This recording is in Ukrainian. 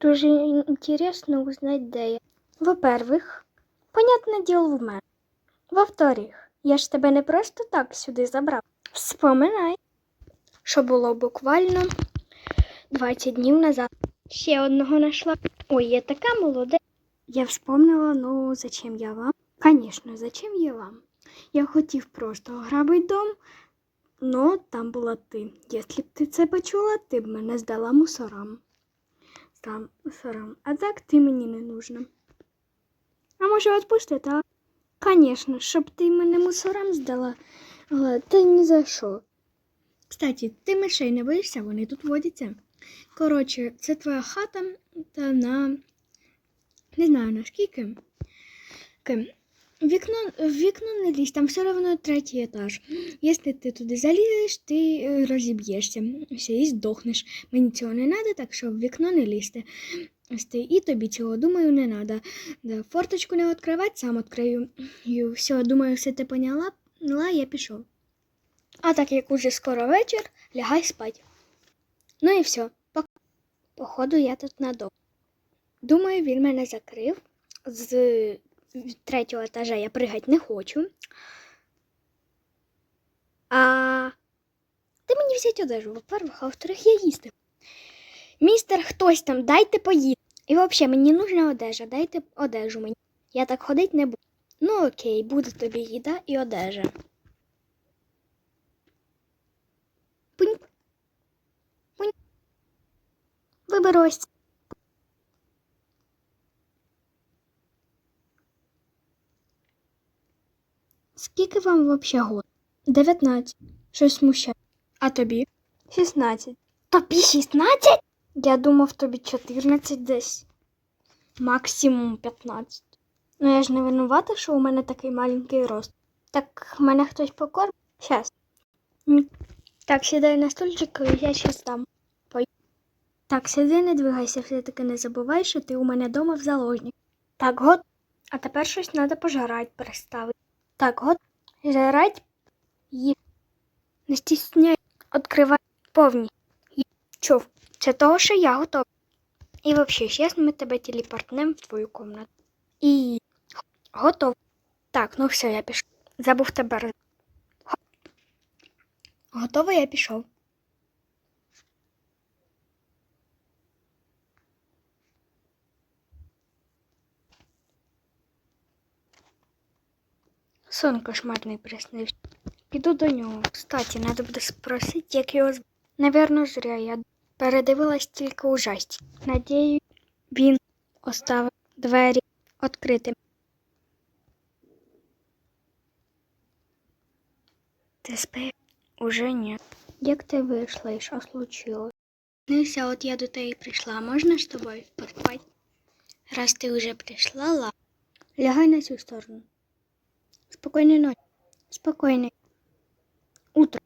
Дуже інтересно узнать, де я. Во-первых, понятне діло в мене. Во-вторых, я ж тебе не просто так сюди забрав. Вспоминай, що було буквально 20 днів назад. Ще одного нашла. Ой, я така молода. Я вспомнила, ну зачем я вам? Конечно, зачем я вам? Я хотів просто ограбити дом, но там була ти. Якщо б ти це почула, ти б мене здала мусорам. Там сором. А так ти мені не нужна. А може відпустити, а? Конечно, щоб ти мене мусорам здала, але ти ні за що. Кстати, ти мишей не боїшся, вони тут водяться. Коротше, це твоя хата та на не знаю наскільки. Вікно, в вікно не лізь, там все одно третій етаж. Якщо ти туди залізеш, ти е, розіб'єшся. Все, і здохнеш. Мені цього не треба, так що в вікно не ти- І тобі цього, думаю, не треба. Форточку не відкривати, сам відкрию. Все, думаю, все ти поняла. Я пішов. А так як уже скоро вечір, лягай спать. Ну і все. Походу, я тут надовго. Думаю, він мене закрив. З третього етажа я пригати не хочу. А ти мені взять одежу, во-первых, а во-вторых, я їсти. Містер, хтось там, дайте поїсти. І взагалі, мені нужна одежа, дайте одежу мені. Я так ходити не буду. Ну окей, буде тобі їда і одежа. Пунь. Пунь. Виберу Скільки вам взагалі год? 19. Щось смущає. А тобі? 16. Тобі 16? Я думав, тобі 14 десь. Максимум 15. Ну я ж не винувата, що у мене такий маленький рост. Так мене хтось покормить? Щас. Так, сідай на стульчик, я щас там. Пой- Так, сиди, не двигайся, все-таки не забувай, що ти у мене вдома в заложник. Так, гот. А тепер щось треба пожарати, переставити. Так, от Жрать її. Не стісняй, відкривай повні. Чув, це того, що я готова. І взагалі, зараз ми тебе телепортнем в твою кімнату. І готов. Так, ну все, я пішов. Забув тебе. Готово, я пішов. Сон кошмарний приснився. Піду до нього. Кстати, треба буде спросити, як його звати. Навірно, зря я передивилась тільки ужасті. Надію, він оставив двері відкритими. Ти спи? Уже ні. Як ти вийшла і що случилось? Нися, от я до тебе прийшла. Можна з тобою поспати? Раз ти вже прийшла, ла. Лягай на цю сторону. Спокійної ночі. Спокійної. Утро.